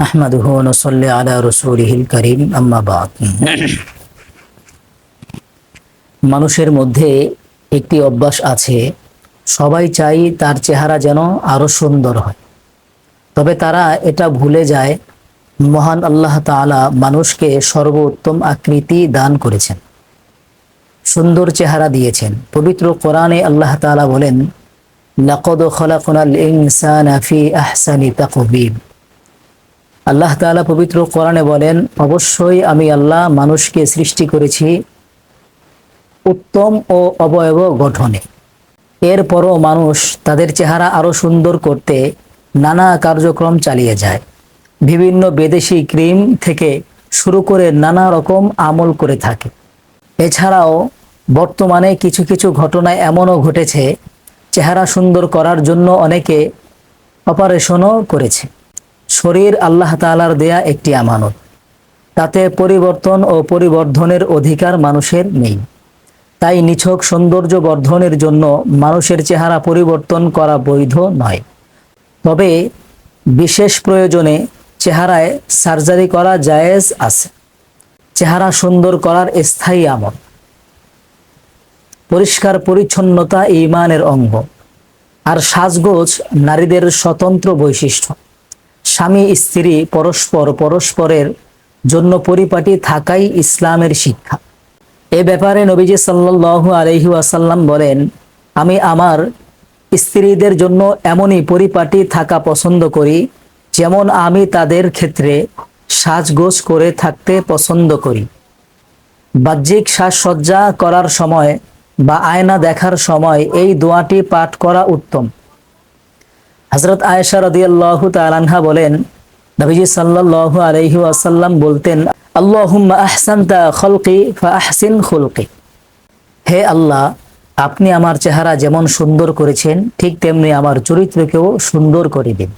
أحمده ونصلي على رسوله الكريم أما بعد মানুষের মধ্যে একটি অভ্যাস আছে সবাই চাই তার চেহারা যেন আরো সুন্দর হয় তবে তারা এটা ভুলে যায় মহান আল্লাহ তাআলা মানুষকে সর্বোত্তম আকৃতি দান করেছেন সুন্দর চেহারা দিয়েছেন পবিত্র কোরআনে আল্লাহ তাআলা বলেন লাকদ খলাকনাল ইনসানা ফি আহসানি তাকবীম আল্লাহ তাআলা পবিত্র কোরআনে বলেন, অবশ্যই আমি আল্লাহ মানুষকে সৃষ্টি করেছি উত্তম ও অবয়ব গঠনে। এরপরও মানুষ তাদের চেহারা আরও সুন্দর করতে নানা কার্যক্রম চালিয়ে যায়। বিভিন্ন বিদেশি ক্রিম থেকে শুরু করে নানা রকম আমল করে থাকে। এছাড়াও বর্তমানে কিছু কিছু ঘটনা এমনও ঘটেছে, চেহারা সুন্দর করার জন্য অনেকে অপারেশনও করেছে। শরীর আল্লাহ তাআলার দেয়া একটি আমানত। তাতে পরিবর্তন ও পরিবর্ধনের অধিকার মানুষের নেই। তাই নিছক সৌন্দর্য বর্ধনের জন্য মানুষের চেহারা পরিবর্তন করা বৈধ নয়। তবে বিশেষ প্রয়োজনে চেহারায় সার্জারি করা জায়েজ আছে। চেহারা সুন্দর করার স্থায়ী আমল। পরিষ্কার পরিচ্ছন্নতা ইমানের অঙ্গ। আর সাজগোজ নারীদের স্বতন্ত্র বৈশিষ্ট্য। স্বামী, স্ত্রী, পরস্পর, পরস্পরের জন্য পরিপাটি থাকাই ইসলামের শিক্ষা। এ ব্যাপারে নবীজি সাল্লাল্লাহু আলহি ওয়াসাল্লাম বলেন, আমি আমার স্ত্রীদের জন্য এমনই পরিপাটি থাকা পছন্দ করি, যেমন আমি তাদের ক্ষেত্রে সাজগোজ করে থাকতে পছন্দ করি। বাহ্যিক সাজসজ্জা করার সময় বা আয়না দেখার সময় এই দোয়াটি পাঠ করা উত্তম। হজরত আয়েশা রদিয়াল্লাহু তালানহা বলেন, নবীজি সাল্লাল্লাহু আলহি ওয়াসাল্লাম বলতেন, আল্লাহুম্মা আহসানতা খলকি ফা আহসিন খুলকি। হে আল্লাহ, আপনি আমার চেহারা যেমন সুন্দর করেছেন, ঠিক তেমনি আমার চরিত্রকেও সুন্দর করে দিন।